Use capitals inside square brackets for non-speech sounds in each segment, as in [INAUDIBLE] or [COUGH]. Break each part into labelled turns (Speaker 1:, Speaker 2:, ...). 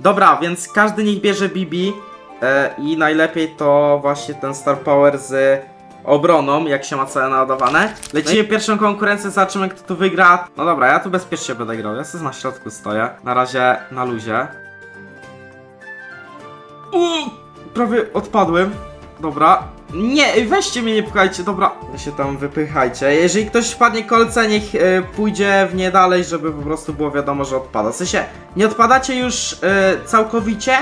Speaker 1: Dobra, więc każdy niech bierze BB e, i najlepiej to właśnie ten Star Power z obroną, jak się ma całe naładowane. Lecimy pierwszą konkurencję, zobaczymy kto tu wygra. No dobra, ja tu bezpiecznie będę grał, ja sobie na środku stoję. Na razie na luzie. Uuu, prawie odpadłem. Dobra. Nie, weźcie mnie, nie pchajcie, dobra. Się tam wypychajcie. Jeżeli ktoś wpadnie kolce, niech e, pójdzie w nie dalej, żeby po prostu było wiadomo, że odpada. W sensie, nie odpadacie już e, całkowicie,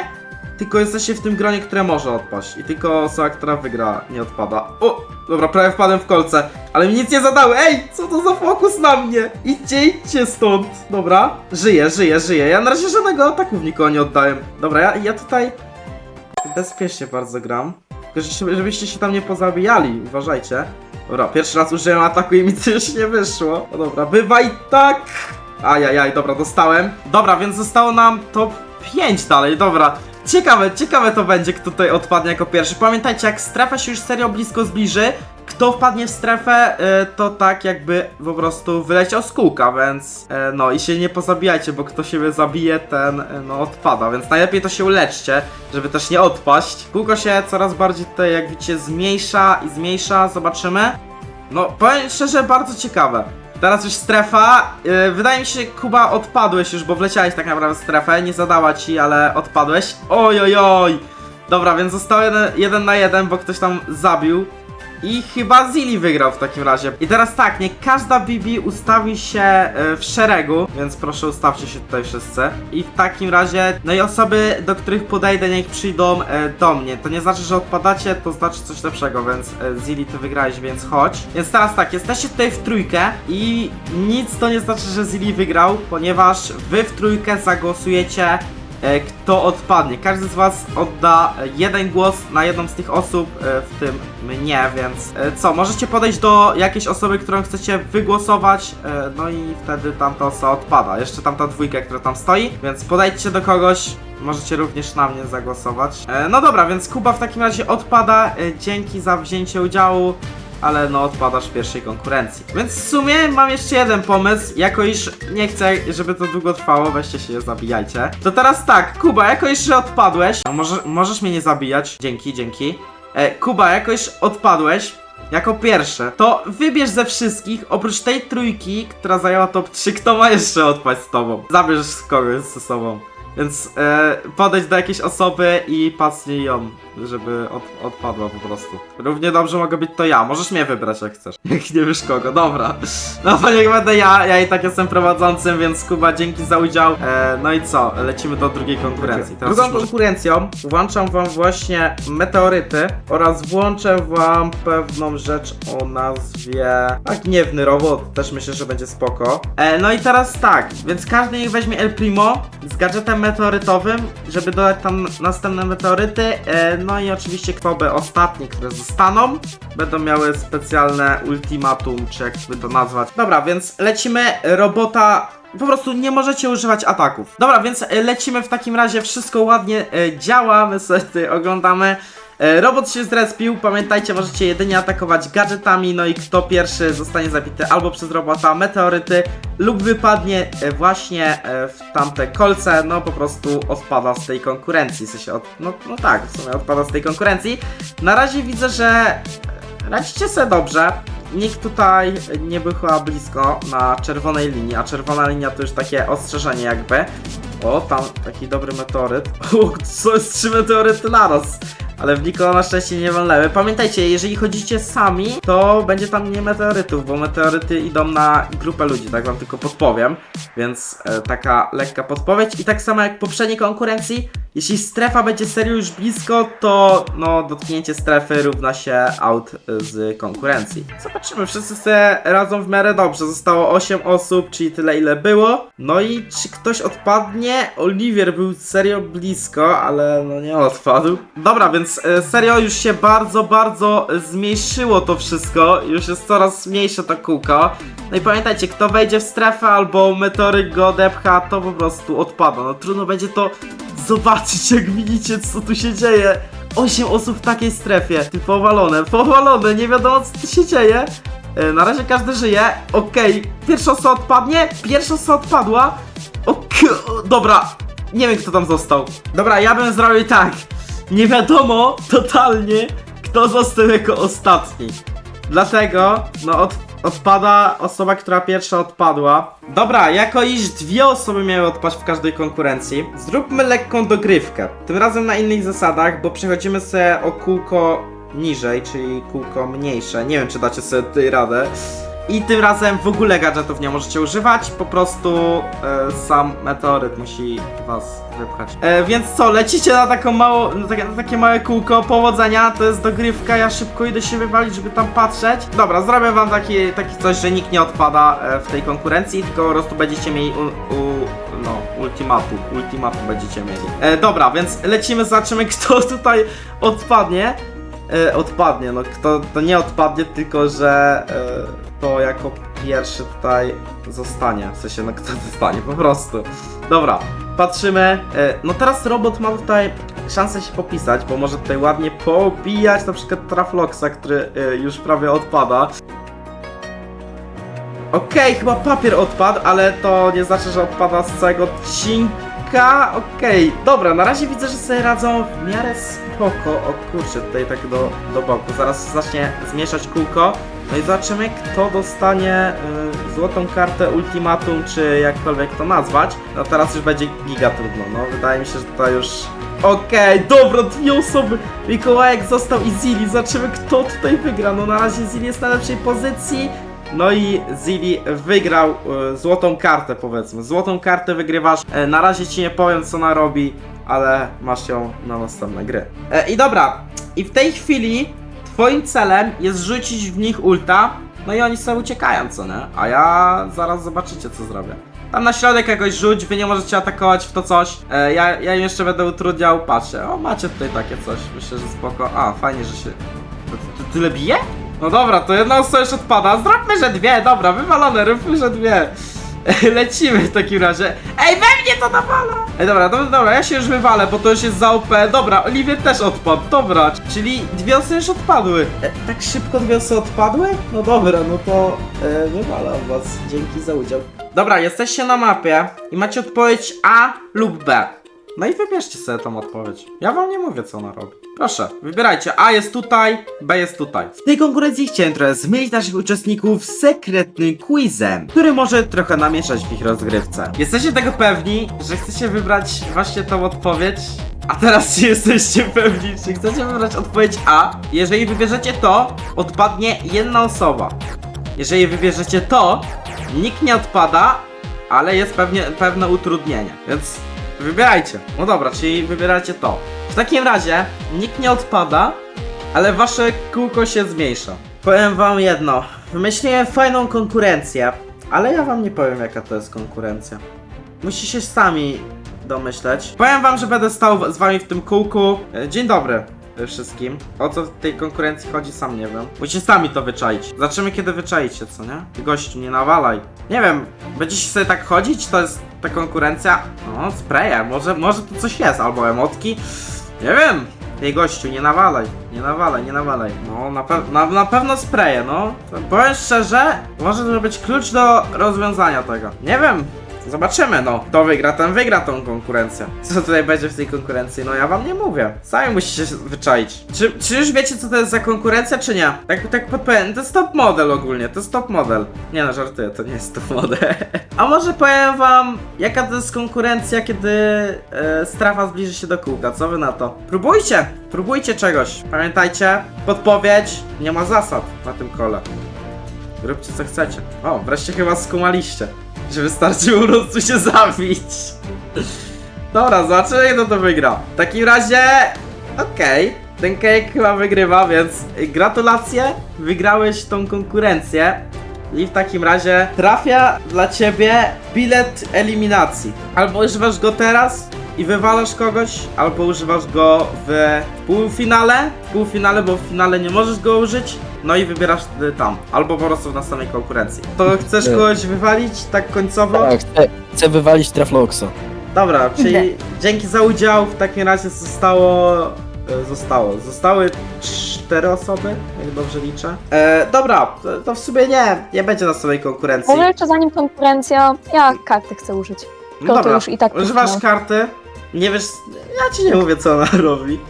Speaker 1: tylko jesteście w tym gronie, które może odpaść. I tylko osoba, która wygra, nie odpada. O, dobra, prawie wpadłem w kolce, ale mi nic nie zadały. Ej, co to za fokus na mnie? Idźcie, idźcie stąd. Dobra, żyję, żyję, żyję. Ja na razie żadnego ataku w nikogo nie oddałem. Dobra, ja, ja tutaj bezpiecznie bardzo gram. Żebyście się tam nie pozabijali, uważajcie. Dobra, pierwszy raz użyłem ataku i mi już nie wyszło. No dobra, bywaj tak! Ajajaj, dobra, dostałem. Dobra, więc zostało nam top 5 dalej, dobra. Ciekawe, ciekawe to będzie, kto tutaj odpadnie jako pierwszy. Pamiętajcie, jak strefa się już serio blisko zbliży, kto wpadnie w strefę, y, to tak jakby po prostu wyleciał z kółka, więc e, no i się nie pozabijajcie, bo kto siebie zabije, ten e, no odpada, więc najlepiej to się uleczcie, żeby też nie odpaść. Kółko się coraz bardziej tutaj, jak widzicie, zmniejsza i zmniejsza, zobaczymy. No, powiem szczerze, bardzo ciekawe. Teraz już strefa. Wydaje mi się, Kuba, odpadłeś już, bo wleciałeś tak naprawdę w strefę. Nie zadała ci, ale odpadłeś. Oj, oj, oj. Dobra, więc został jeden, jeden na jeden, bo ktoś tam zabił. I chyba Zili wygrał w takim razie. I teraz tak, niech każda BB ustawi się e, w szeregu, więc proszę ustawcie się tutaj wszyscy. I w takim razie, no i osoby, do których podejdę, niech przyjdą e, do mnie. To nie znaczy, że odpadacie, to znaczy coś lepszego, więc e, Zili ty wygrałeś, więc chodź. Więc teraz tak, jesteście tutaj w trójkę i nic to nie znaczy, że Zili wygrał, ponieważ wy w trójkę zagłosujecie kto odpadnie. Każdy z Was odda e, jeden głos na jedną z tych osób, e, w tym mnie, więc e, co, możecie podejść do jakiejś osoby, którą chcecie wygłosować, e, no i wtedy tamta osoba odpada. Jeszcze tamta dwójka, która tam stoi, więc podejdźcie do kogoś. Możecie również na mnie zagłosować. E, No dobra, więc Kuba w takim razie odpada. E, Dzięki za wzięcie udziału ale no odpadasz w pierwszej konkurencji. Więc w sumie mam jeszcze jeden pomysł, jako iż nie chcę, żeby to długo trwało, weźcie się, zabijajcie. To teraz tak, Kuba, jako iż że odpadłeś, no może, możesz mnie nie zabijać, dzięki, dzięki. E, Kuba, jako iż odpadłeś, jako pierwsze, to wybierz ze wszystkich, oprócz tej trójki, która zajęła top 3, kto ma jeszcze odpaść z tobą. Zabierz kogoś ze sobą. Więc e, podejdź do jakiejś osoby i pacnij ją, żeby od, odpadła po prostu. Równie dobrze mogę być to ja. Możesz mnie wybrać jak chcesz. [LAUGHS] Jak nie wiesz kogo, dobra. No to niech będę ja, ja i tak jestem prowadzącym, więc Kuba, dzięki za udział. E, no i co? Lecimy do drugiej konkurencji. Teraz Drugą konkurencją włączam wam właśnie meteoryty oraz włączę wam pewną rzecz o nazwie a gniewny robot. Też myślę, że będzie spoko. E, no i teraz tak, więc każdy niech weźmie El Primo z gadżetem meteorytowym, żeby dodać tam następne meteoryty. E, no i oczywiście kwoby ostatnie, które zostaną, będą miały specjalne ultimatum, czy jak by to nazwać. Dobra, więc lecimy robota po prostu nie możecie używać ataków. Dobra, więc lecimy w takim razie, wszystko ładnie e, działa, my sobie tutaj oglądamy. E, Robot się zrespił, pamiętajcie, możecie jedynie atakować gadżetami, no i kto pierwszy zostanie zabity albo przez robota, meteoryty lub wypadnie e, właśnie e, w tamte kolce, no po prostu odpada z tej konkurencji, w sensie od, no, no tak, w sumie odpada z tej konkurencji. Na razie widzę, że radzicie sobie dobrze, nikt tutaj nie był chyba blisko na czerwonej linii, a czerwona linia to już takie ostrzeżenie jakby. O, tam taki dobry meteoryt. [LAUGHS] O, co jest trzy meteoryty naraz? Ale w nikogo na szczęście nie walnęły. Pamiętajcie, jeżeli chodzicie sami, to będzie tam nie meteorytów, bo meteoryty idą na grupę ludzi, tak wam tylko podpowiem. Więc e, taka lekka podpowiedź. I tak samo jak w poprzedniej konkurencji, jeśli strefa będzie serio już blisko, to no dotknięcie strefy równa się out z konkurencji. Zobaczymy, wszyscy sobie radzą w miarę dobrze. Zostało 8 osób, czyli tyle ile było. No i czy ktoś odpadnie? Oliwier był serio blisko, ale no nie odpadł. Dobra, więc e, serio już się bardzo, bardzo zmniejszyło to wszystko. Już jest coraz mniejsze to kółko. No i pamiętajcie, kto wejdzie w strefę albo meteoryk go odepcha, to po prostu odpada. No trudno będzie to zobaczyć, jak widzicie, co tu się dzieje. 8 osób w takiej strefie. Ty powalone, powalone, nie wiadomo co tu się dzieje. E, Na razie każdy żyje. Okej, pierwsza osoba odpadnie, pierwsza osoba odpadła. Okej, dobra. Nie wiem, kto tam został. Dobra, ja bym zrobił tak. Nie wiadomo totalnie, kto został jako ostatni. Dlatego, no, od, odpada osoba, która pierwsza odpadła. Dobra, jako iż dwie osoby miały odpaść w każdej konkurencji, zróbmy lekką dogrywkę. Tym razem na innych zasadach, bo przechodzimy sobie o kółko niżej, czyli kółko mniejsze. Nie wiem, czy dacie sobie tutaj radę. I tym razem w ogóle gadżetów nie możecie używać, po prostu e, sam meteoryt musi was wypchać. E, więc co, lecicie na taką mało, na takie, na takie małe kółko, powodzenia, to jest dogrywka, ja szybko idę się wywalić, żeby tam patrzeć. Dobra, zrobię wam taki, taki coś, że nikt nie odpada e, w tej konkurencji, tylko po prostu będziecie mieli u, u, no, będziecie mieli. E, dobra, więc lecimy, zobaczymy [LAUGHS] kto tutaj odpadnie odpadnie. No kto to nie odpadnie, tylko że e, to jako pierwszy tutaj zostanie. W sensie, no kto zostanie, po prostu. Dobra, patrzymy. E, no teraz robot ma tutaj szansę się popisać, bo może tutaj ładnie pobijać na przykład Trafloxa, który e, już prawie odpada. Okej, chyba papier odpadł, ale to nie znaczy, że odpada z całego odcinka. Okej, dobra, na razie widzę, że sobie radzą w miarę spoko. O kurczę, tutaj tak do, do boku. Zaraz zacznie zmieszać kółko. No i zobaczymy, kto dostanie y, złotą kartę ultimatum, czy jakkolwiek to nazwać. No teraz już będzie giga trudno, no wydaje mi się, że to już... Okej, dobra, dwie osoby. Mikołajek został i Zili. Zobaczymy, kto tutaj wygra. No na razie Zili jest na lepszej pozycji. No i Zili wygrał e, złotą kartę, powiedzmy. Złotą kartę wygrywasz. E, na razie ci nie powiem, co ona robi, ale masz ją na następne gry. E, I dobra, i w tej chwili twoim celem jest rzucić w nich ulta, no i oni sobie uciekają, co nie? A ja zaraz zobaczycie, co zrobię. Tam na środek jakoś rzuć, wy nie możecie atakować w to coś. E, ja, ja im jeszcze będę utrudniał, patrzę. O, macie tutaj takie coś, myślę, że spoko. A, fajnie, że się... To, to, tyle bije? No dobra, to jedna osoba już odpada. Zróbmy, że dwie, dobra, wywalone, róbmy, że dwie. [LAUGHS] Lecimy w takim razie. Ej, we mnie to nawala! Ej, dobra, dobra, dobra, ja się już wywalę, bo to już jest za OP. Dobra, Oliwier też odpadł, dobra. Czyli dwie osoby już odpadły. E, tak szybko dwie osoby odpadły? No dobra, no to e, wywalam was. Dzięki za udział. Dobra, jesteście na mapie i macie odpowiedź A lub B. No i wybierzcie sobie tą odpowiedź. Ja wam nie mówię, co ona robi. Proszę, wybierajcie. A jest tutaj, B jest tutaj. W tej konkurencji chciałem trochę zmylić naszych uczestników sekretnym quizem, który może trochę namieszać w ich rozgrywce. Jesteście tego pewni, że chcecie wybrać właśnie tą odpowiedź? A teraz czy jesteście pewni, czy chcecie wybrać odpowiedź A? Jeżeli wybierzecie to, odpadnie jedna osoba. Jeżeli wybierzecie to, nikt nie odpada, ale jest pewnie, pewne utrudnienie. Więc wybierajcie. No dobra, czyli wybieracie to. W takim razie nikt nie odpada, ale wasze kółko się zmniejsza. Powiem wam jedno. Wymyśliłem fajną konkurencję, ale ja wam nie powiem jaka to jest konkurencja. Musicie się sami domyśleć. Powiem wam, że będę stał z wami w tym kółku. E, Dzień dobry wszystkim. O co w tej konkurencji chodzi, sam nie wiem. Musicie sami to wyczaić. Zobaczymy kiedy wyczaicie, co nie? Gościu, nie nawalaj. Nie wiem, będziecie sobie tak chodzić? To jest ta konkurencja? No, spraye, może, może tu coś jest, albo emotki. Nie wiem. Tej gościu, nie nawalaj, nie nawalaj, nie nawalaj. No, na, pe- na, na pewno spraye, no. Powiem szczerze, może to być klucz do rozwiązania tego. Nie wiem, Zobaczymy, no. Kto wygra, ten wygra tą konkurencję. Co tutaj będzie w tej konkurencji? No ja wam nie mówię. Sami musicie się wyczaić. Czy, czy już wiecie, co to jest za konkurencja, czy nie? Tak, tak podpowiem. To jest top model ogólnie, to jest top model. Nie no, żartuję, to nie jest top model. [LAUGHS] A może powiem wam, jaka to jest konkurencja, kiedy e, strafa zbliży się do kółka. Co wy na to? Próbujcie! Próbujcie czegoś. Pamiętajcie, podpowiedź, nie ma zasad na tym kole. Róbcie co chcecie. O, wreszcie chyba skumaliście. Że wystarczy po prostu się zabić. Dobra, zobaczymy kto to wygra. W takim razie... Okej. Ten cake chyba wygrywa, więc gratulacje. Wygrałeś tą konkurencję. I w takim razie trafia dla ciebie bilet eliminacji. Albo używasz go teraz i wywalasz kogoś, albo używasz go w półfinale. W półfinale, bo w finale nie możesz go użyć. No i wybierasz wtedy tam. Albo po prostu w następnej konkurencji. To chcesz
Speaker 2: Nie.
Speaker 1: kogoś wywalić tak końcowo?
Speaker 2: Tak, chcę, chcę wywalić Trafloxa.
Speaker 1: Dobra, [LAUGHS] czyli dzięki za udział w takim razie zostało. e, Zostało. Zostały cztery osoby, jak dobrze liczę. E, dobra, to, to w sumie nie, nie będzie następnej konkurencji.
Speaker 3: Może jeszcze zanim konkurencja, ja karty chcę użyć.
Speaker 1: No
Speaker 3: to już i tak
Speaker 1: Używasz
Speaker 3: no.
Speaker 1: karty, nie wiesz, ja ci nie mówię co ona [LAUGHS] robi,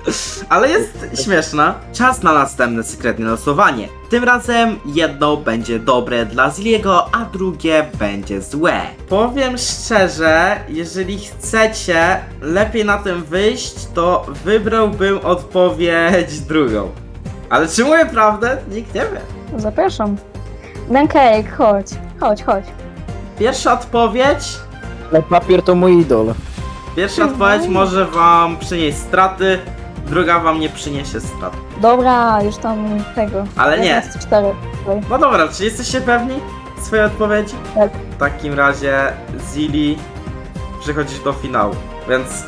Speaker 1: ale jest śmieszna. Czas na następne sekretne losowanie. Tym razem jedno będzie dobre dla Ziliego, a drugie będzie złe. Powiem szczerze, jeżeli chcecie lepiej na tym wyjść, to wybrałbym odpowiedź drugą. Ale czy mówię prawdę? Nikt nie wie.
Speaker 3: Zapraszam. Dankejek, chodź. Chodź, chodź.
Speaker 1: Pierwsza odpowiedź
Speaker 2: Ale papier to mój idol.
Speaker 1: Pierwsza odpowiedź może wam przynieść straty, druga wam nie przyniesie strat.
Speaker 3: Dobra, już tam tego.
Speaker 1: Ale nie.
Speaker 3: 4.
Speaker 1: No dobra, czy jesteście pewni swojej odpowiedzi?
Speaker 3: Tak.
Speaker 1: W takim razie Zili przechodzisz do finału. Więc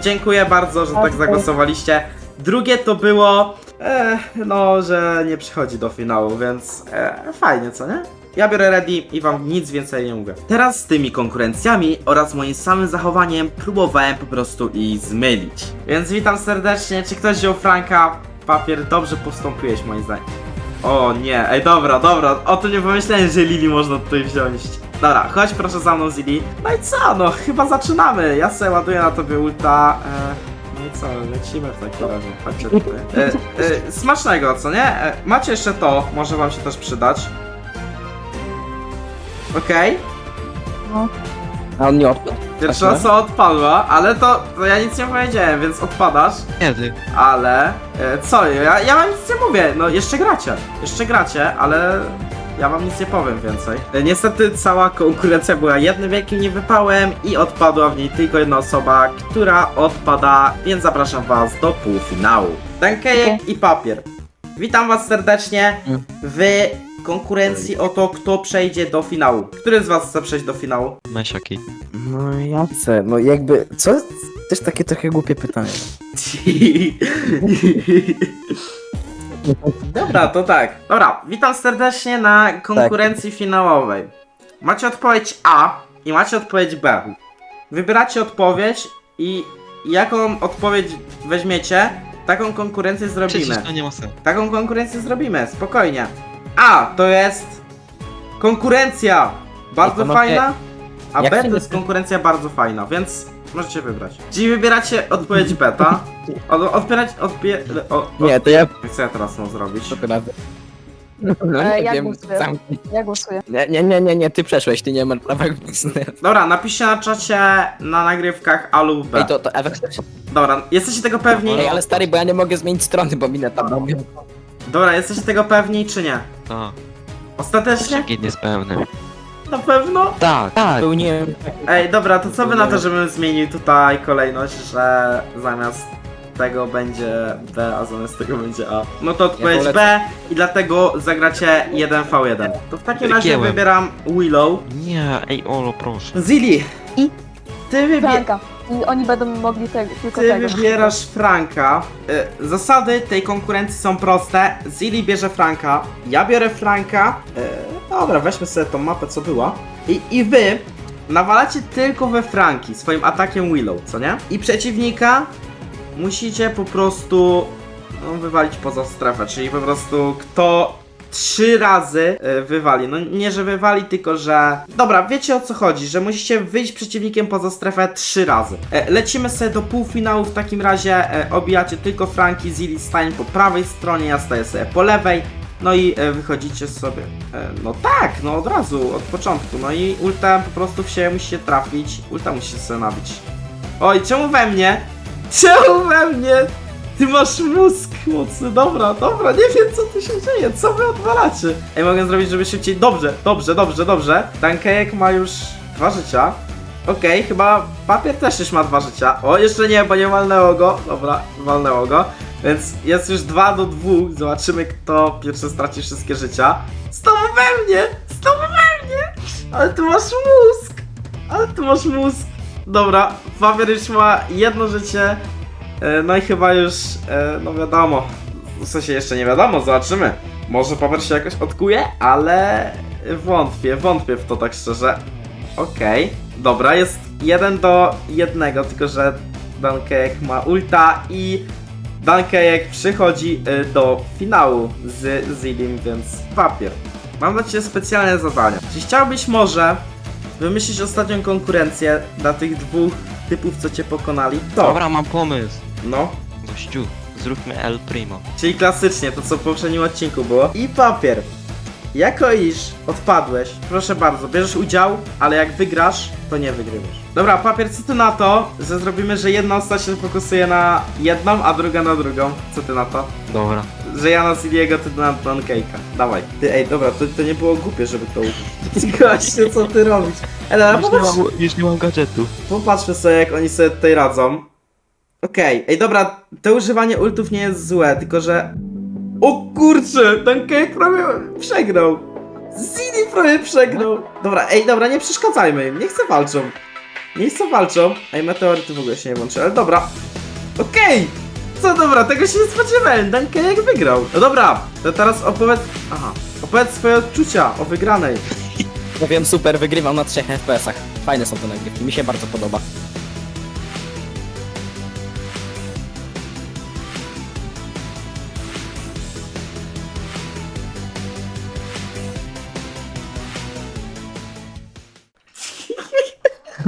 Speaker 1: dziękuję bardzo, że tak zagłosowaliście. Drugie to było, e, no, że nie przychodzi do finału, więc e, fajnie, co nie? Ja biorę ready i wam nic więcej nie mówię. Teraz z tymi konkurencjami oraz moim samym zachowaniem próbowałem po prostu ich zmylić. Więc witam serdecznie. Czy ktoś wziął Franka? Papier, dobrze postąpiłeś moim zdaniem. O nie, ej dobra, dobra, o tym nie pomyślałem, że Lili można tutaj wziąć. Dobra, chodź proszę za mną Zili. No i co, no chyba zaczynamy. Ja sobie ładuję na tobie ulta. E, no i co, lecimy w takim razie. Chodźcie tutaj. E, e, smacznego, co nie? E, macie jeszcze to, może wam się też przydać. Okej,
Speaker 3: No.
Speaker 2: A on nie odpadł.
Speaker 1: pierwsza
Speaker 2: Tak,
Speaker 1: osoba odpadła, ale to, to ja nic nie powiedziałem, więc odpadasz.
Speaker 4: Kiedy?
Speaker 1: Ale e, co, ja, ja wam nic nie mówię, no jeszcze gracie, jeszcze gracie, ale ja wam nic nie powiem więcej. E, Niestety cała konkurencja była jednym wielkim niewypałem i odpadła w niej tylko jedna osoba, która odpada, więc zapraszam was do półfinału. Dankejek i papier. Witam was serdecznie w konkurencji o to, kto przejdzie do finału. Który z was chce przejść do finału?
Speaker 4: Mesiaki.
Speaker 2: No ja chcę, no jakby, co? Też takie trochę głupie pytanie. [LAUGHS]
Speaker 1: Dobra, to tak. Dobra, witam serdecznie na konkurencji finałowej. Macie odpowiedź A i macie odpowiedź B. Wybieracie odpowiedź i jaką odpowiedź weźmiecie, taką konkurencję zrobimy.
Speaker 4: Przecież to nie ma sensu.
Speaker 1: Taką konkurencję zrobimy, spokojnie. A to jest konkurencja bardzo
Speaker 2: panowie,
Speaker 1: fajna, a
Speaker 2: jak
Speaker 1: B
Speaker 2: się
Speaker 1: to jest konkurencja bardzo fajna, więc możecie wybrać. Czyli wybieracie odpowiedź beta. [LAUGHS] Od, odbierać, odbie, o, o,
Speaker 2: Nie, to ja
Speaker 1: co ja teraz mam zrobić?
Speaker 2: to. No
Speaker 3: E,
Speaker 2: nie
Speaker 3: ja
Speaker 2: wiem,
Speaker 3: głosuję.
Speaker 2: sam...
Speaker 3: Ja głosuję.
Speaker 2: Nie, nie, nie, nie, nie, ty przeszłeś, ty nie masz prawa głosu.
Speaker 1: Dobra, napiszcie na czacie na nagrywkach A lub B.
Speaker 2: Ej, to, to Ewek.
Speaker 1: Dobra, jesteście tego pewni?
Speaker 2: Ej, ale stary, bo ja nie mogę zmienić strony, bo minę tam robię.
Speaker 1: Dobra, jesteście tego pewni czy nie?
Speaker 4: Tak.
Speaker 1: Ostatecznie?
Speaker 4: Mesiaki niespełny.
Speaker 1: Na pewno?
Speaker 4: Tak, tak.
Speaker 2: Pełniłem...
Speaker 1: Ej, dobra, to co by na to, żebym zmienił tutaj kolejność, że zamiast tego będzie B, a zamiast tego będzie A. No to odpowiedź
Speaker 2: polecam.
Speaker 1: B i dlatego zagracie 1v1. To w takim razie wybieram Willow.
Speaker 4: Nie, ej Olo, proszę.
Speaker 1: Zili!
Speaker 3: I?
Speaker 1: Ty, wybie
Speaker 3: Franka. I oni będą mogli tego, tylko
Speaker 1: ty
Speaker 3: tego.
Speaker 1: wybierasz Franka. Y, Zasady tej konkurencji są proste. Zili bierze Franka, ja biorę Franka. Y, Dobra, weźmy sobie tą mapę, co była. I, I wy nawalacie tylko we Franki swoim atakiem Willow, co nie? I przeciwnika musicie po prostu no, wywalić poza strefę, czyli po prostu kto trzy razy y, wywali. No nie, że wywali, tylko że... Dobra, wiecie o co chodzi, że musicie wyjść przeciwnikiem poza strefę trzy razy. E, lecimy sobie do półfinału, w takim razie e, obijacie tylko Franki, Zili stań po prawej stronie, ja staję sobie po lewej. No i e, wychodzicie sobie. E, no tak, no od razu, od początku. No i ultem po prostu w siebie musicie trafić. Ulta musicie sobie nabić. Oj, czemu we mnie? Czemu we mnie? Ty masz mózg dobra, dobra, nie wiem co tu się dzieje, co wy odwalacie? Ej, mogę zrobić, żeby szybciej, dobrze, dobrze, dobrze, dobrze. Dankejek ma już dwa życia. Okej, chyba papier też już ma dwa życia. O, jeszcze nie, bo nie walnęło go. Dobra, walnęło go. Więc jest już dwa do dwóch. Zobaczymy, kto pierwszy straci wszystkie życia. Znowu we mnie! Znowu we mnie! Ale ty masz mózg! Ale ty masz mózg! Dobra, papier już ma jedno życie. E, No i chyba już, e, no wiadomo. W sensie jeszcze nie wiadomo, zobaczymy. Może papier się jakoś odkuje, ale wątpię, wątpię w to tak szczerze. Okej, dobra, jest jeden do jednego, tylko że Dankejek ma ulta i Dankejek przychodzi y, do finału z Zilim, więc papier. Mam dla Ciebie specjalne zadanie. Czy chciałbyś może wymyślić ostatnią konkurencję dla tych dwóch typów, co cię pokonali, to,
Speaker 4: Dobra, mam pomysł.
Speaker 1: No,
Speaker 4: Gościu, zróbmy El Primo.
Speaker 1: czyli klasycznie, to co w poprzednim odcinku było. I papier. Jako iż odpadłeś, proszę bardzo, bierzesz udział, ale jak wygrasz, to nie wygrywasz. Dobra, papier, co ty na to, że zrobimy, że jedna osoba się fokusuje na jedną, a druga na drugą? Co ty na to?
Speaker 4: Dobra.
Speaker 1: Że ja na Siliego, ty na Pancake'a. Dawaj. Ty, ej, dobra, to, to nie było głupie, żeby to użyć. [LAUGHS] Gościu, co ty robisz? Ej, dobra,
Speaker 4: Już nie,
Speaker 1: popatrz,
Speaker 4: mam, już nie mam gadżetu.
Speaker 1: popatrzmy sobie, jak oni sobie tutaj radzą. Okej, ej, dobra, to używanie ultów nie jest złe, tylko że... O kurczę, ten cake prawie przegrał. Zini prawie przegrał. Dobra, ej, dobra, nie przeszkadzajmy im, niech se walczą. Niech se walczą. Ej, meteoryty w ogóle się nie włączy, ale dobra. Okej! Co dobra, tego się nie spodziewałem, Dankejek wygrał. No dobra, to teraz opowiedz... Aha, opowiedz swoje odczucia o wygranej. [LAUGHS]
Speaker 2: Powiem super, wygrywam na 3 FPS-ach. Fajne są te nagrywki, mi się bardzo podoba.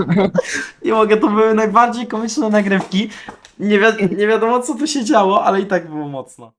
Speaker 2: [LAUGHS]
Speaker 1: Nie mogę, to były najbardziej komiczne nagrywki. Nie, wi nie wiadomo co tu się działo, ale i tak było mocno.